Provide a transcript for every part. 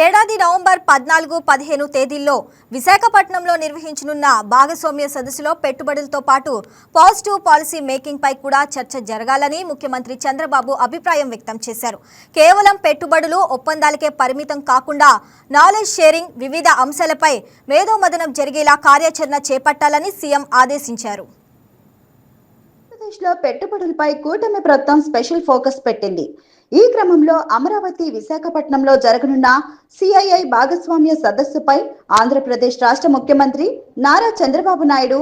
ఏడాది నవంబర్ పద్నాలుగు పదిహేను తేదీల్లో విశాఖపట్నంలో నిర్వహించనున్న భాగస్వామ్య సదస్సులో పెట్టుబడులతో పాటు పాజిటివ్ పాలసీ మేకింగ్ పై కూడా చర్చ జరగాలని ముఖ్యమంత్రి చంద్రబాబు అభిప్రాయం వ్యక్తం చేశారు. కేవలం పెట్టుబడులు ఒప్పందాలకే పరిమితం కాకుండా నాలెడ్జ్ షేరింగ్ వివిధ అంశాలపై మేధోమదనం జరిగేలా కార్యాచరణ చేపట్టాలని సీఎం ఆదేశించారు. ఆంధ్రప్రదేశ్లో పెట్టుబడులపై కూటమి ప్రభుత్వం స్పెషల్ ఫోకస్ పెట్టింది. ఈ క్రమంలో అమరావతి విశాఖపట్నంలో జరగనున్న సిఐఐ భాగస్వామ్య సదస్సుపై ఆంధ్రప్రదేశ్ రాష్ట్ర ముఖ్యమంత్రి నారా చంద్రబాబు నాయుడు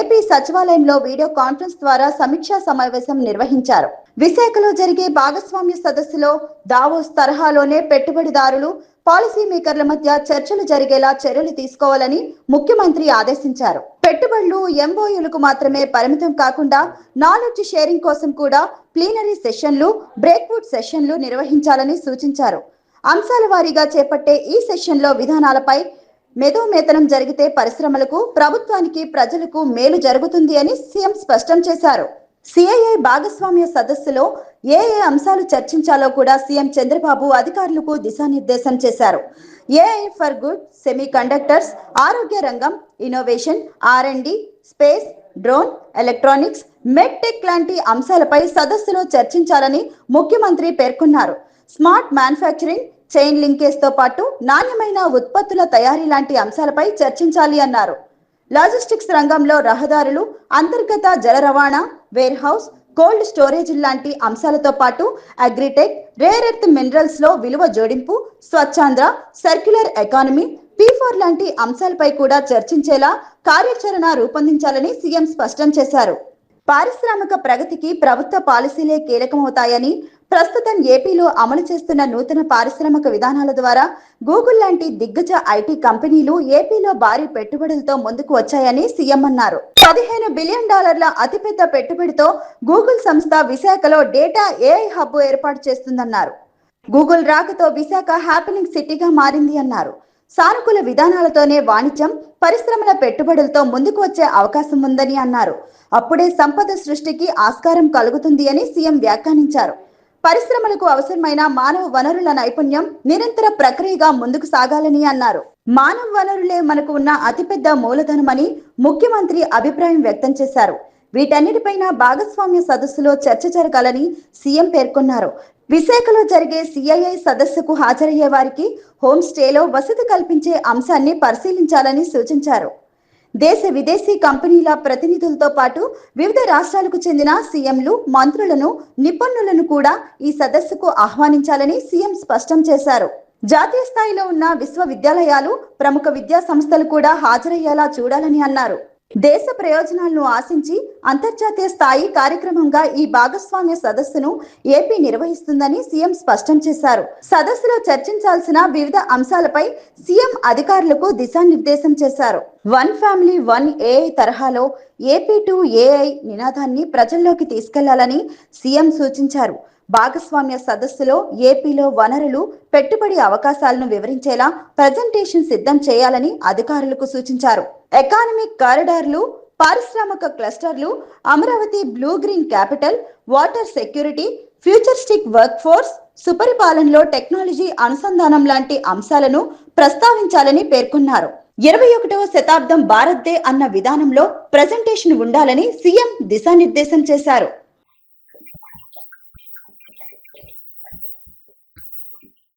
ఏపీ సచివాలయంలో వీడియో కాన్ఫరెన్స్ ద్వారా సమీక్షా సమావేశం నిర్వహించారు. విశాఖలో జరిగే భాగస్వామ్య సదస్సులో దావోస్ తరహాలోనే పెట్టుబడిదారులు పాలసీ మేకర్ల మధ్య చర్చలు జరిగేలా చర్యలు తీసుకోవాలని ముఖ్యమంత్రి ఆదేశించారు. పెట్టుబడులు ఎంఓయూలకు మాత్రమే పరిమితం కాకుండా నాలెడ్జ్ షేరింగ్ కోసం కూడా ప్లీనరీ సెషన్లు బ్రేక్వుడ్ సెషన్లు నిర్వహించాలని సూచించారు. అంశాల వారీగా చేపట్టే ఈ సెషన్లో విధానాలపై మేధోమేతనం జరిగితే పరిశ్రమలకు ప్రభుత్వానికి ప్రజలకు మేలు జరుగుతుంది అని సీఎం స్పష్టం చేశారు. సిఐఐ భాగస్వామ్య సదస్సులో ఏ ఏ అంశాలు చర్చించాలో కూడా సీఎం చంద్రబాబు అధికారులకు దిశానిర్దేశం చేశారు. AI for good semiconductors ఆరోగ్య రంగం innovation R D space drone electronics medtech లాంటి అంశాలపై సదస్సులో చర్చించాలని ముఖ్యమంత్రి పేర్కొన్నారు. స్మార్ట్ మ్యానుఫ్యాక్చరింగ్ చైన్ లింకేజ్తో పాటు నాణ్యమైన ఉత్పత్తుల తయారీ లాంటి అంశాలపై చర్చించాలి అన్నారు. లాజిస్టిక్స్ రంగంలో రహదారులు అంతర్గత జల రవాణా వేర్హౌస్ కోల్డ్ స్టోరేజ్ లాంటి అంశాలతో పాటు అగ్రిటెక్ రేర్ ఎర్త్ మినరల్స్లో విలువ జోడింపు Swachhandhra circular economy P four లాంటి అంశాలపై కూడా చర్చించేలా కార్యాచరణ రూపొందించాలని సీఎం స్పష్టం చేశారు. పారిశ్రామిక ప్రగతికి ప్రభుత్వ పాలసీలే కీలకమవుతాయని ప్రస్తుతం ఏపీలో అమలు చేస్తున్న నూతన పారిశ్రామిక విధానాల ద్వారా గూగుల్ లాంటి దిగ్గజ ఐటీ కంపెనీలు ఏపీలో భారీ పెట్టుబడులతో ముందుకు వచ్చాయని సీఎం అన్నారు. పదిహేను బిలియన్ డాలర్ల అతిపెద్ద పెట్టుబడితో గూగుల్ సంస్థ విశాఖలో డేటా ఏఐ హబ్ ఏర్పాటు చేస్తుందన్నారు. గూగుల్ రాకతో విశాఖ హ్యాపెనింగ్ సిటీగా మారింది అన్నారు. సానుకూల విధానాలతోనే వాణిజ్యం పరిశ్రమల పెట్టుబడులతో ముందుకు వచ్చే అవకాశం ఉందని అన్నారు. అప్పుడే సంపద సృష్టికి ఆస్కారం కలుగుతుంది అని సీఎం వ్యాఖ్యానించారు. పరిశ్రమలకు అవసరమైన మానవ వనరుల నైపుణ్యం నిరంతర ప్రక్రియగా ముందుకు సాగాలని అన్నారు. మానవ వనరులే మనకు ఉన్న అతిపెద్ద మూలధనమని ముఖ్యమంత్రి అభిప్రాయం వ్యక్తం చేశారు. వీటన్నిటిపైన భాగస్వామ్య సదస్సులో చర్చ జరగాలని సీఎం పేర్కొన్నారు. విశాఖలో జరిగే సిఐఐ సదస్సుకు హాజరయ్యే వారికి హోమ్ స్టేలో వసతి కల్పించే అంశాన్ని పరిశీలించాలని సూచించారు. దేశ విదేశీ కంపెనీల ప్రతినిధులతో పాటు వివిధ రాష్ట్రాలకు చెందిన సీఎంలు మంత్రులను నిపుణులను కూడా ఈ సదస్సుకు ఆహ్వానించాలని సీఎం స్పష్టం చేశారు. జాతీయ స్థాయిలో ఉన్న విశ్వవిద్యాలయాలు ప్రముఖ విద్యా సంస్థలు కూడా హాజరయ్యేలా చూడాలని అన్నారు. దేశ ప్రయోజనాలను ఆశించి అంతర్జాతీయ స్థాయి కార్యక్రమంగా ఈ భాగస్వామ్య సదస్సును ఏపీ నిర్వహిస్తుందని సీఎం స్పష్టం చేశారు. సదస్సులో చర్చించాల్సిన వివిధ అంశాలపై సీఎం అధికారులకు దిశానిర్దేశం చేశారు. వన్ ఫ్యామిలీ వన్ ఏఐ తరహాలో ఏపీ టు ఏఐ నినాదాన్ని ప్రజల్లోకి తీసుకెళ్ళాలని సీఎం సూచించారు. భాగస్వామ్య సదస్సులో ఏపీలో వనరులు పెట్టుబడి అవకాశాలను వివరించేలా ప్రజెంటేషన్ సిద్ధం చేయాలని అధికారులకు సూచించారు. ఎకానమిక్ కారిడార్లు పారిశ్రామిక క్లస్టర్లు Amaravati blue green capital water security futuristic work force సుపరిపాలనలో technology అనుసంధానం లాంటి అంశాలను ప్రస్తావించాలని పేర్కొన్నారు. ఇరవై ఒకటవ శతాబ్దం భారత్దే అన్న విధానంలో ప్రజెంటేషన్ ఉండాలని సీఎం దిశానిర్దేశం చేశారు.